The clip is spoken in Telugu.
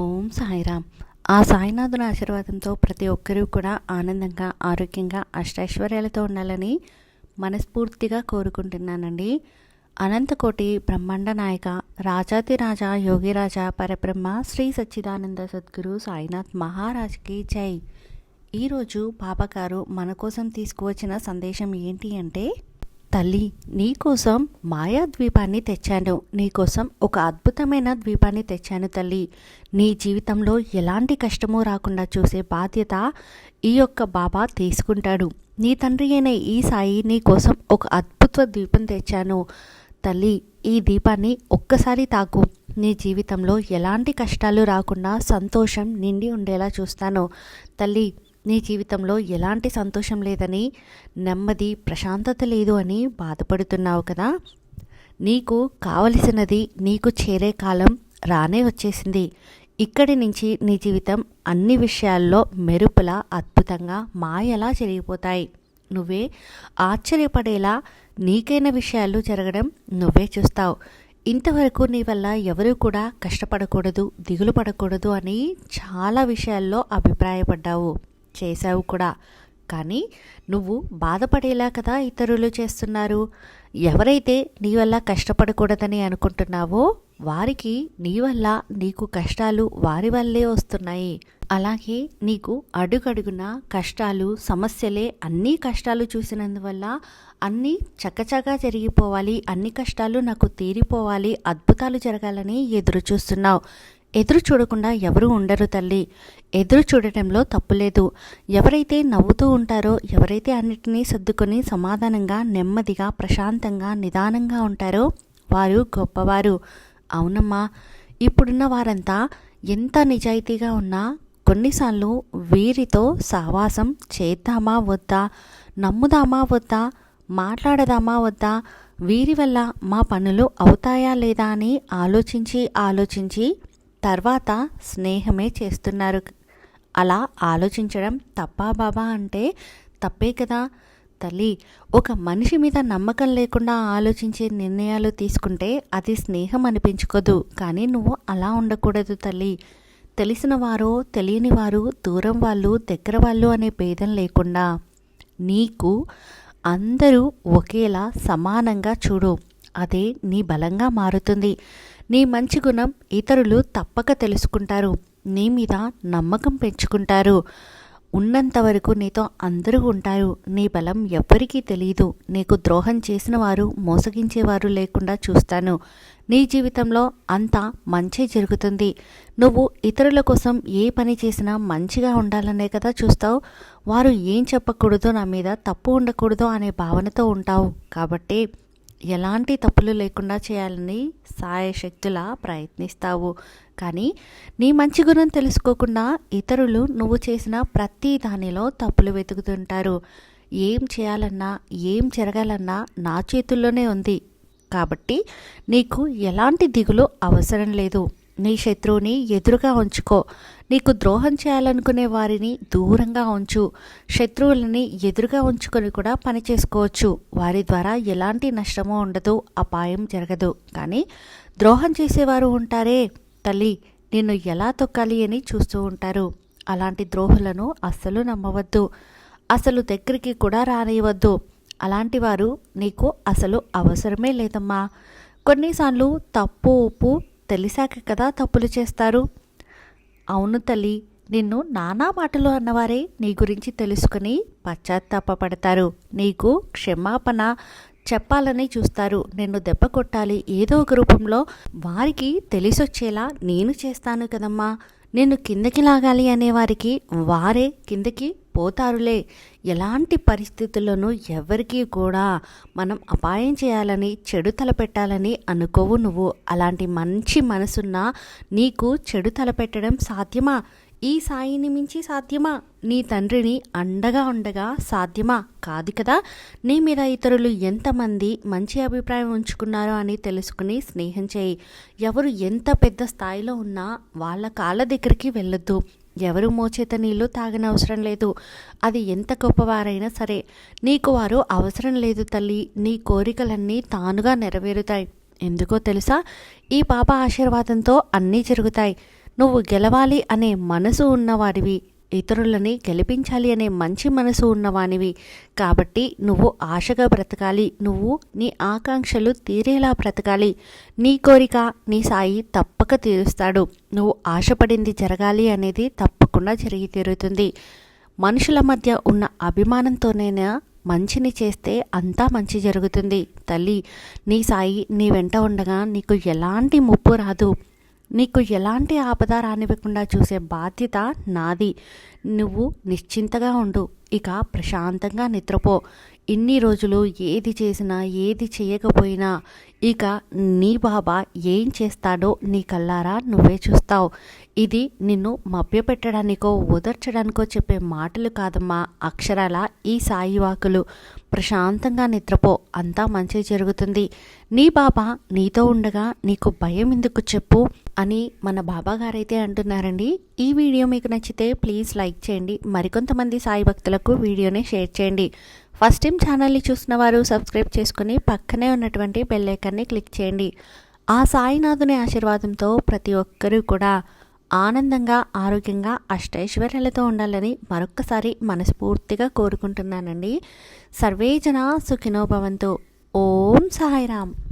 ఓం సాయిరామ్. ఆ సాయినాథుని ఆశీర్వాదంతో ప్రతి ఒక్కరూ కూడా ఆనందంగా ఆరోగ్యంగా అష్టైశ్వర్యాలతో ఉండాలని మనస్ఫూర్తిగా కోరుకుంటున్నానండి. అనంతకోటి బ్రహ్మాండ నాయక రాజాతిరాజా యోగిరాజా పరబ్రహ్మ శ్రీ సచ్చిదానంద సద్గురు సాయినాథ్ మహారాజ్కి జై. ఈరోజు బాబాగారు మన కోసం తీసుకువచ్చిన సందేశం ఏంటి అంటే తల్లి నీకోసం మాయా ద్వీపాన్ని తెచ్చాను. నీకోసం ఒక అద్భుతమైన ద్వీపాన్ని తెచ్చాను తల్లి. నీ జీవితంలో ఎలాంటి కష్టమో రాకుండా చూసే బాధ్యత ఈ యొక్క బాబా తీసుకుంటాడు. నీ తండ్రి అయిన ఈ సాయి నీకోసం ఒక అద్భుత ద్వీపం తెచ్చాను. తల్లి ఈ దీపాన్ని ఒక్కసారి తాకు. నీ జీవితంలో ఎలాంటి కష్టాలు రాకుండా సంతోషం నిండి ఉండేలా చూస్తాను. తల్లి నీ జీవితంలో ఎలాంటి సంతోషం లేదని నెమ్మది ప్రశాంతత లేదు అని బాధపడుతున్నావు కదా? నీకు కావలసినది నీకు చేరే కాలం రానే వచ్చేసింది. ఇక్కడి నుంచి నీ జీవితం అన్ని విషయాల్లో మెరుపులా అద్భుతంగా మాయలా జరిగిపోతాయి. నువ్వే ఆశ్చర్యపడేలా నీకైన విషయాలు జరగడం నువ్వే చూస్తావు. ఇంతవరకు నీ వల్ల ఎవరూ కూడా కష్టపడకూడదు దిగులు పడకూడదు అని చాలా విషయాల్లో అభిప్రాయపడ్డావు. చేశావు కూడా. కానీ నువ్వు బాధపడేలా కదా ఇతరులు చేస్తున్నారు? ఎవరైతే నీ వల్ల కష్టపడకూడదని అనుకుంటున్నావో వారికి నీ వల్ల నీకు కష్టాలు వారి వల్లే వస్తున్నాయి. అలాగే నీకు అడుగడుగున కష్టాలు సమస్యలే అన్ని కష్టాలు చూసినందువల్ల అన్నీ చక్కచగా జరిగిపోవాలి అన్ని కష్టాలు నాకు తీరిపోవాలి అద్భుతాలు జరగాలని ఎదురు చూస్తున్నావు ఎదురు చూడకుండా ఎవరు ఉండరు తల్లి. ఎదురు చూడటంలో తప్పులేదు ఎవరైతే నవ్వుతూ ఉంటారో ఎవరైతే అన్నిటినీ సర్దుకొని సమాధానంగా నెమ్మదిగా ప్రశాంతంగా నిదానంగా ఉంటారో వారు గొప్పవారు. అవునమ్మా ఇప్పుడున్న వారంతా ఎంత నిజాయితీగా ఉన్నా కొన్నిసార్లు వీరితో సహవాసం చేద్దామా వద్దా నమ్ముదామా వద్దా మాట్లాడదామా వద్దా వీరి వల్ల మా పనులు అవుతాయా లేదా అని ఆలోచించి ఆలోచించి తర్వాత స్నేహమే చేస్తున్నారు. అలా ఆలోచించడం తప్పా బాబా అంటే తప్పే కదా. తల్లి ఒక మనిషి మీద నమ్మకం లేకుండా ఆలోచించే నిర్ణయాలు తీసుకుంటే అది స్నేహం అనిపించుకోదు. కానీ నువ్వు అలా ఉండకూడదు తల్లి. తెలిసిన వారు తెలియని వారు దూరం వాళ్ళు దగ్గర వాళ్ళు అనే భేదం లేకుండా నీకు అందరూ ఒకేలా సమానంగా చూడు. అదే నీ బలంగా మారుతుంది. నీ మంచి గుణం ఇతరులు తప్పక తెలుసుకుంటారు. నీ మీద నమ్మకం పెంచుకుంటారు. ఉన్నంత వరకు నీతో అందరూ ఉంటారు. నీ బలం ఎవ్వరికీ తెలియదు నీకు ద్రోహం చేసిన వారు మోసగించేవారు లేకుండా చూస్తాను. నీ జీవితంలో అంతా మంచి జరుగుతుంది. నువ్వు ఇతరుల కోసం ఏ పని చేసినా మంచిగా ఉండాలనే కదా చూస్తావు. వారు ఏం చెప్పకూడదో నా మీద తప్పు ఉండకూడదు అనే భావనతో ఉంటావు. కాబట్టి ఎలాంటి తప్పులు లేకుండా చేయాలని సాయశక్తులా ప్రయత్నిస్తావు. కానీ నీ మంచి గుణం తెలుసుకోకుండా ఇతరులు నువ్వు చేసిన ప్రతి దానిలో తప్పులు వెతుకుతుంటారు. ఏం చేయాలన్నా ఏం జరగాలన్నా నా చేతుల్లోనే ఉంది. కాబట్టి నీకు ఎలాంటి దిగులు అవసరం లేదు. నీ శత్రువుని ఎదురుగా ఉంచుకో. నీకు ద్రోహం చేయాలనుకునే వారిని దూరంగా ఉంచు. శత్రువులని ఎదురుగా ఉంచుకొని కూడా పని చేసుకోవచ్చు. వారి ద్వారా ఎలాంటి నష్టమో ఉండదు అపాయం జరగదు. కానీ ద్రోహం చేసేవారు ఉంటారే. తల్లి నిన్ను ఎలా తొక్కాలి అని చూస్తూ ఉంటారు. అలాంటి ద్రోహులను అస్సలు నమ్మవద్దు. అసలు దగ్గరికి కూడా రానివ్వద్దు అలాంటి వారు నీకు అసలు అవసరమే లేదమ్మా. కొన్నిసార్లు తప్పు ఉప్పు తెలిసాక కదా తప్పులు చేస్తారు? అవును తల్లి నిన్ను నానా మాటలు అన్నవారే నీ గురించి తెలుసుకుని పశ్చాత్తాపడతారు నీకు క్షమాపణ చెప్పాలని చూస్తారు. నిన్ను దెబ్బ కొట్టాలి ఏదో ఒక రూపంలో వారికి తెలిసొచ్చేలా నేను చేస్తాను కదమ్మా. నిన్ను కిందకి లాగాలి అనేవారికి వారే కిందకి పోతారులే. ఎలాంటి పరిస్థితుల్లోనూ ఎవరికీ కూడా మనం అపాయం చేయాలని చెడు తలపెట్టాలని అనుకోవు నువ్వు. అలాంటి మంచి మనసున్న నీకు చెడు తలపెట్టడం సాధ్యమా? ఈ సాయిని మించి సాధ్యమా? నీ తండ్రిని అండగా ఉండగా సాధ్యమా? కాదు కదా. నీ మీద ఇతరులు ఎంతమంది మంచి అభిప్రాయం ఉంచుకున్నారో అని తెలుసుకుని స్నేహం చేయి. ఎవరు ఎంత పెద్ద స్థాయిలో ఉన్నా వాళ్ళ కాళ్ళ దగ్గరికి వెళ్ళొద్దు. ఎవరు మోచేత నీళ్ళు తాగనవసరం లేదు. అది ఎంత గొప్పవారైనా సరే నీకు వారు అవసరం లేదు తల్లి. నీ కోరికలన్నీ తానుగా నెరవేరుతాయి. ఎందుకో తెలుసా? ఈ పాప ఆశీర్వాదంతో అన్నీ జరుగుతాయి. నువ్వు గెలవాలి అనే మనసు ఉన్నవాడివి. ఇతరులని గెలిపించాలి అనే మంచి మనసు ఉన్నవానివి. కాబట్టి నువ్వు ఆశగా బ్రతకాలి. నువ్వు నీ ఆకాంక్షలు తీరేలా బ్రతకాలి. నీ కోరిక నీ సాయి తప్పక తీరుస్తాడు. నువ్వు ఆశపడింది జరగాలి అనేది తప్పకుండా జరిగి తీరుతుంది. మనుషుల మధ్య ఉన్న అభిమానంతోనైనా మంచిని చేస్తే అంతా మంచి జరుగుతుంది. తల్లి నీ సాయి నీ వెంట ఉండగా నీకు ఎలాంటి ముప్పు రాదు. నీకు ఎలాంటి ఆపద రానివ్వకుండా చూసే బాధ్యత నాది. నువ్వు నిశ్చింతగా ఉండు. ఇక ప్రశాంతంగా నిద్రపో. ఇన్ని రోజులు ఏది చేసినా ఏది చేయకపోయినా ఇక నీ బాబా ఏం చేస్తాడో నీ కల్లారా నువ్వే చూస్తావు. ఇది నిన్ను మభ్యపెట్టడానికో ఓదర్చడానికో చెప్పే మాటలు కాదమ్మా. అక్షరాల ఈ సాయి వాకులు. ప్రశాంతంగా నిద్రపో. అంతా మంచి జరుగుతుంది. నీ బాబా నీతో ఉండగా నీకు భయం ఎందుకు చెప్పు? అని మన బాబా గారైతే అంటున్నారండి. ఈ వీడియో మీకు నచ్చితే ప్లీజ్ లైక్ చేయండి. మరికొంతమంది సాయి భక్తులకు వీడియోని షేర్ చేయండి. ఫస్ట్ టైం ఛానల్ని చూసిన వారు సబ్స్క్రైబ్ చేసుకుని పక్కనే ఉన్నటువంటి బెల్లైకాన్ని క్లిక్ చేయండి. ఆ సాయినాథుని ఆశీర్వాదంతో ప్రతి ఒక్కరూ కూడా ఆనందంగా ఆరోగ్యంగా అష్టైశ్వర్యాలతో ఉండాలని మరొక్కసారి మనస్ఫూర్తిగా కోరుకుంటున్నానండి. సర్వేజన సుఖినోభవంతు ఓం సాయిరామ్.